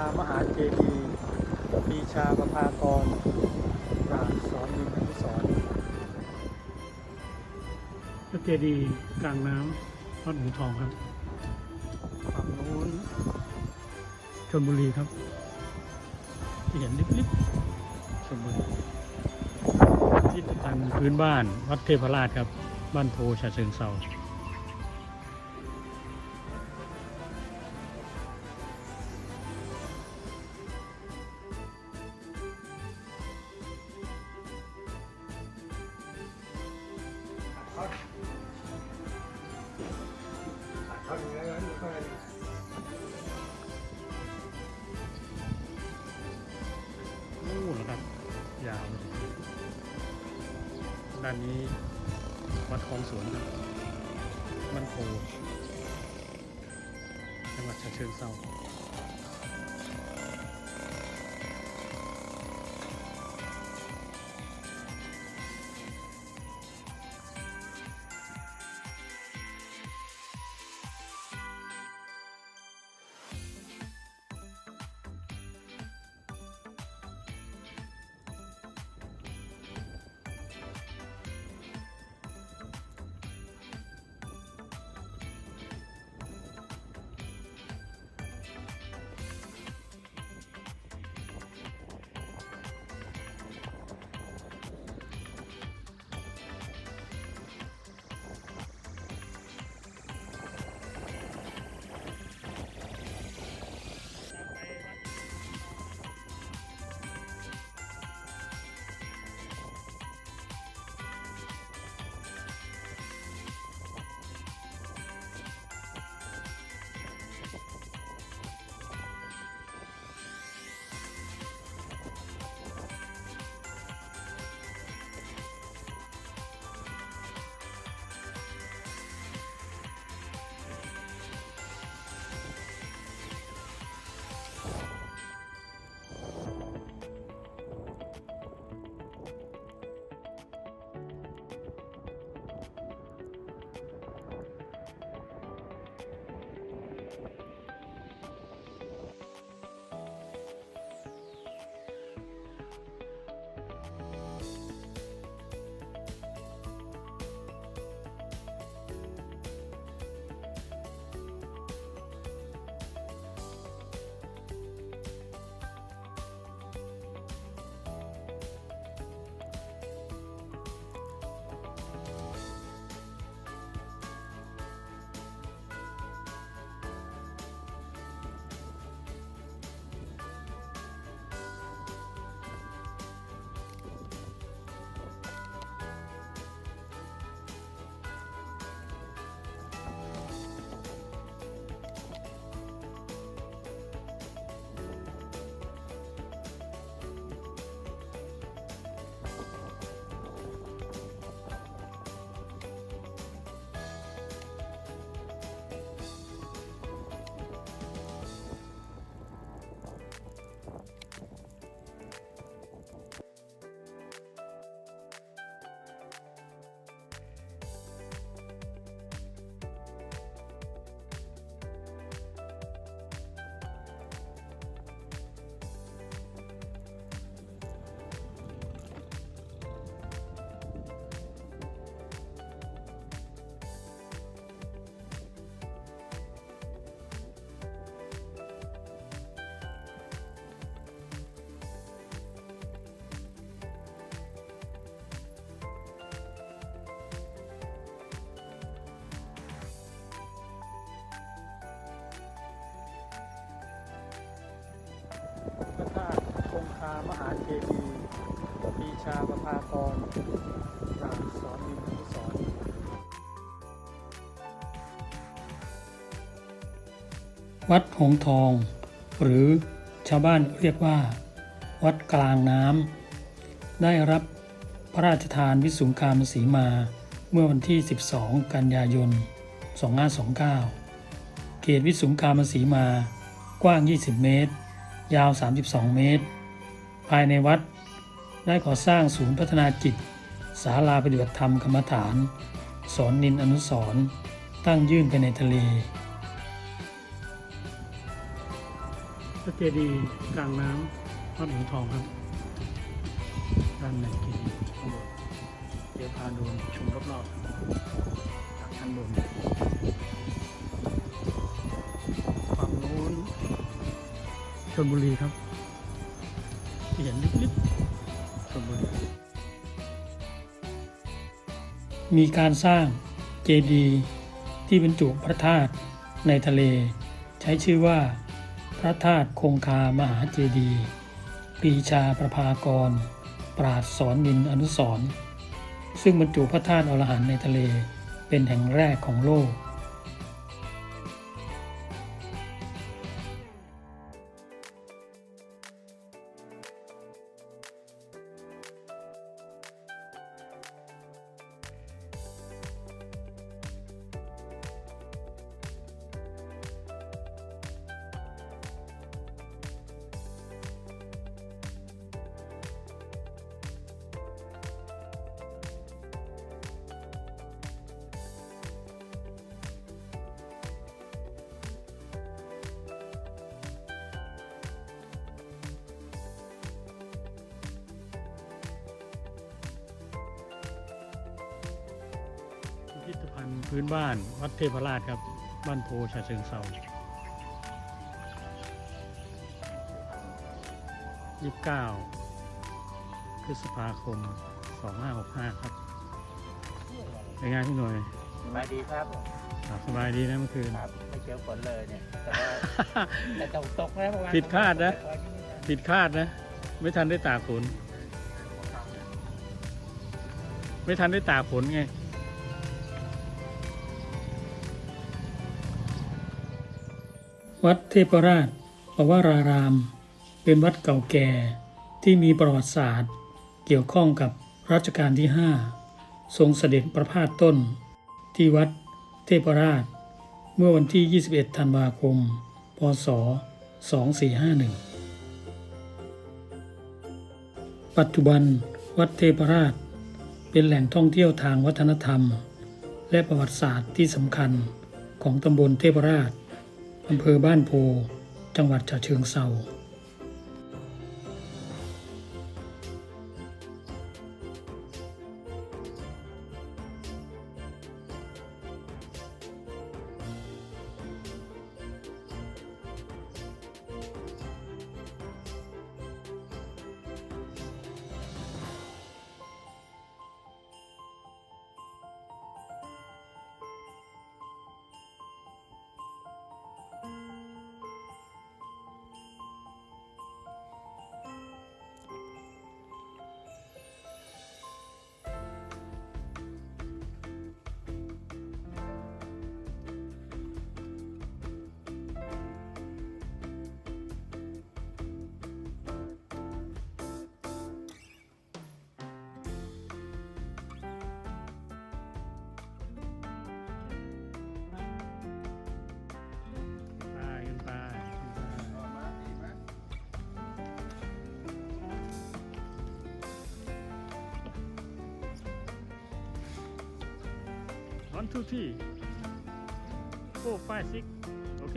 ามหาเจดีย์ปีชาประภากรจากสอนนินอนุสรณ์พระเจดีย์กลางน้ำวัดหงส์ทองครับฝั่งนู้นชลบุรีครับที่เห็นลิบๆชลบุรีที่ทางพื้นบ้านวัดเทพราชครับ บ้านโพชาเชิงเซาานนี้วัดคลองสวนครับมันโพจังหวัดฉะเชิงเทราามหาเจดีปีชาประภากรจากสอนนินอนุสรณ์วัดหงทอง หรือชาวบ้านเรียกว่า วัดกลางน้ำได้รับพระราชทานวิสุงคามสีมาเมื่อวันที่ 12 กันยายน 2529 เขตวิสุงคามสีมา กว้าง 20 เมตร ยาว 32 เมตร ภายในวัด ได้ก่อสร้างศูนย์พัฒนาจิต ศาลาปฏิบัติธรรมกรรมฐาน สอนนินอนุสรตั้งยื่นไปในทะเลพระเจดีย์กลางน้ำวัดหลวงทองครับด้านในเจดีย์ข้างบนเดี๋ยวพาดูชมรอบๆจากชั้นบนฝั่งโน้นชลบุรีครับ ที่เห็นลิบๆชลบุรีมีการสร้างเจดีย์ที่บรรจุพระธาตุในทะเล ใช้ชื่อว่า พระธาตุคงคามหาเจดีย์ปีชาประภากร ปราดสอนนินอนุสรณ์ซึ่งบรรจุพระธาตุอรหันในทะเลเป็นแห่งแรกของโลก พิพิธภัณฑ์พื้นบ้านวัดเทพราชครับ บ้านโพชาเชิงเซา29พฤษภาคม 2565 ครับเป็นไงพี่หน่วยสบายดีครับหลับสบายดีนะเมื่อคืน ครับไม่เจอฝนเลยเนี่ย แต่ว่าแต่ตกตกนะเมื่อวานผิดคาดนะ ผิดคาดนะ ไม่ทันได้ตากฝน ไม่ทันได้ตากฝนไง วัดเทพราชปวาราราม เป็นวัดเก่าแก่ที่มีประวัติศาสตร์ เกี่ยวข้องกับรัชกาลที่ 5 ทรงเสด็จประพาสต้น ที่วัดเทพราช เมื่อวันที่ 21 ธันวาคม พศ 2451 ปัจจุบันวัดเทพราช เป็นแหล่งท่องเที่ยวทางวัฒนธรรม และประวัติศาสตร์ที่สำคัญของตำบลเทพราช อำเภอบ้านโพ จังหวัดฉะเชิงเซา วันทูที่โฟร์ไฟซิกโอเค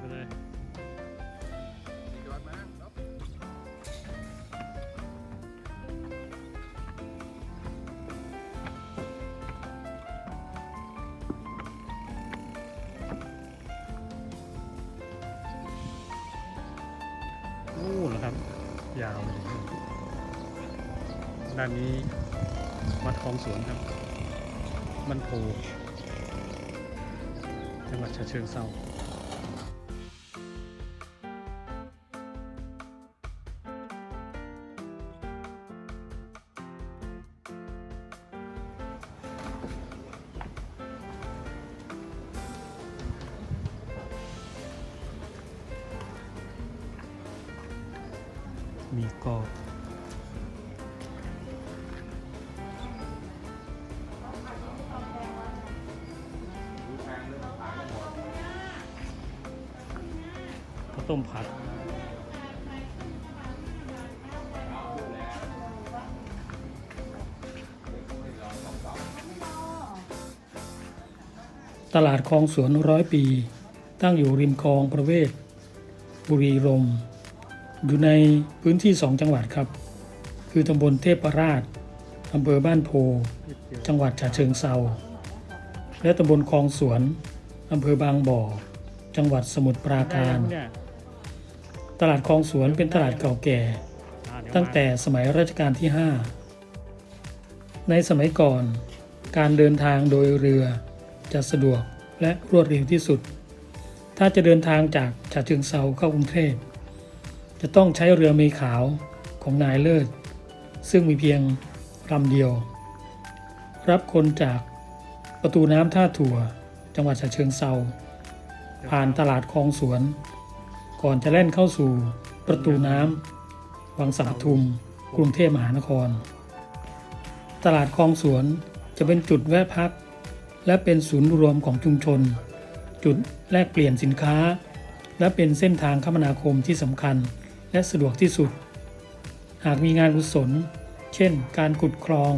ไปเลยโอ้นะครับ ยาวไปถึง ด้านนี้วัดคลองสวนครับมันโพจังหวัดฉะเชิงเซามีกอ ต้มผัดตลาดคลองสวนร้อยปี ตั้งอยู่ริมคลองประเวศ บุรีรม อยู่ในพื้นที่สองจังหวัดครับ คือตำบลเทพราชอำเภอบ้านโพ จังหวัดฉะเชิงเซาและตำบลคลองสวนอำเภอบางบ่อ จังหวัดสมุทรปราการ ตลาดคลองสวนเป็นตลาดเก่าแก่ ตั้งแต่สมัยรัชกาลที่ 5 ในสมัยก่อน การเดินทางโดยเรือจะสะดวกและรวดเร็วที่สุด ถ้าจะเดินทางจากฉะเชิงเซาเข้ากรุงเทพจะต้องใช้เรือเมขาวของนายเลิศ ซึ่งมีเพียงลำเดียว รับคนจากประตูน้ำท่าถั่ว จังหวัดฉะเชิงเซาผ่านตลาดคลองสวน ก่อนจะแล่นเข้าสู่ประตูน้ำวังสาทุม กรุงเทพมหานคร ตลาดคลองสวนจะเป็นจุดแวะพัก และเป็นศูนย์รวมของชุมชน จุดแลกเปลี่ยนสินค้า และเป็นเส้นทางคมนาคมที่สำคัญและสะดวกที่สุด หากมีงานกุศล เช่น การขุดคลอง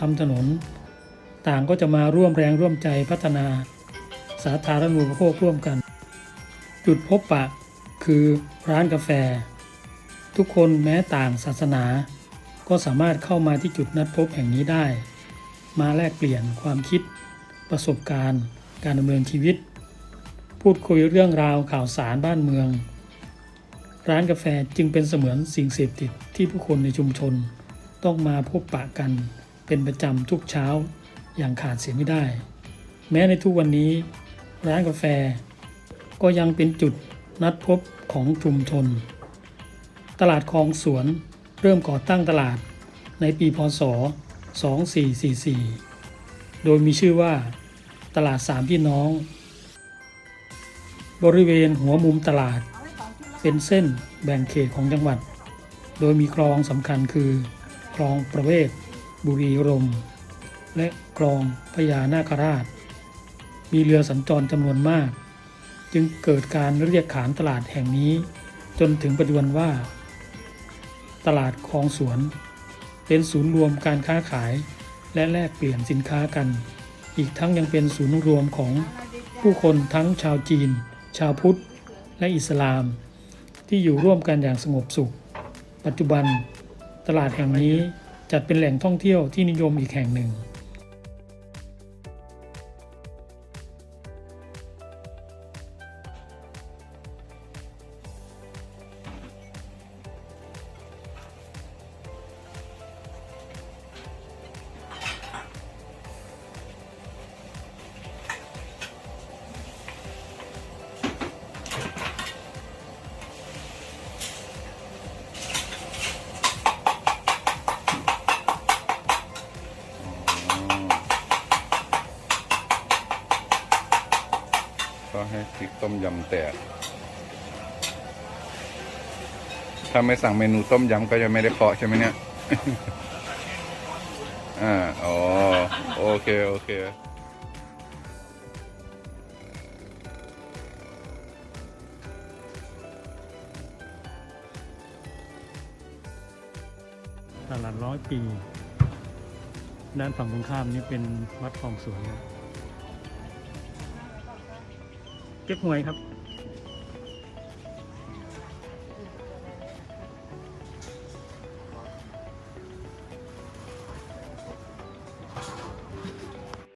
ทำถนน ต่างก็จะมาร่วมแรงร่วมใจพัฒนา สาธารณูปโภคร่วมกัน จุดพบปะ คือร้านกาแฟ ทุกคนแม้ต่างศาสนา ก็สามารถเข้ามาที่จุดนัดพบแห่งนี้ได้ มาแลกเปลี่ยนความคิด ประสบการณ์ การดำเนินชีวิต พูดคุยเรื่องราวข่าวสารบ้านเมือง ร้านกาแฟจึงเป็นเสมือนสิ่งเสพติดที่ผู้คนในชุมชน ต้องมาพบปะกันเป็นประจำทุกเช้าอย่างขาดเสียไม่ได้ แม้ในทุกวันนี้ ร้านกาแฟก็ยังเป็นจุด นัดพบของชุมชน ตลาดคลองสวนเริ่มก่อตั้งตลาดในปีพศ 2444 โดยมีชื่อว่า ตลาดสามพี่น้อง บริเวณหัวมุมตลาดเป็นเส้นแบ่งเขตของจังหวัด โดยมีคลองสำคัญคือ คลองประเวศ บุรีรมย์และคลองพญานาคราช มีเรือสัญจรจำนวนมาก จึงเกิดการเรียกขานตลาดแห่งนี้ จนถึงปัจจุบันว่า ตลาดคลองสวน เป็นศูนย์รวมการค้าขาย และแลกเปลี่ยนสินค้ากัน อีกทั้งยังเป็นศูนย์รวมของผู้คนทั้งชาวจีน ชาวพุทธ และอิสลาม ที่อยู่ร่วมกันอย่างสงบสุข ปัจจุบัน ตลาดแห่งนี้จัดเป็นแหล่งท่องเที่ยวที่นิยมอีกแห่งหนึ่ง ริกต้มยำแตก ถ้าไม่สั่งเมนูต้มยำก็จะไม่ได้เคาะใช่ไหมเนี่ย อ่า อ๋อ โอเค โอเคตลาดร้อยปี ด้านฝั่งตรงข้ามนี่เป็นวัดคลองสวนครั เก๊กหวยครับ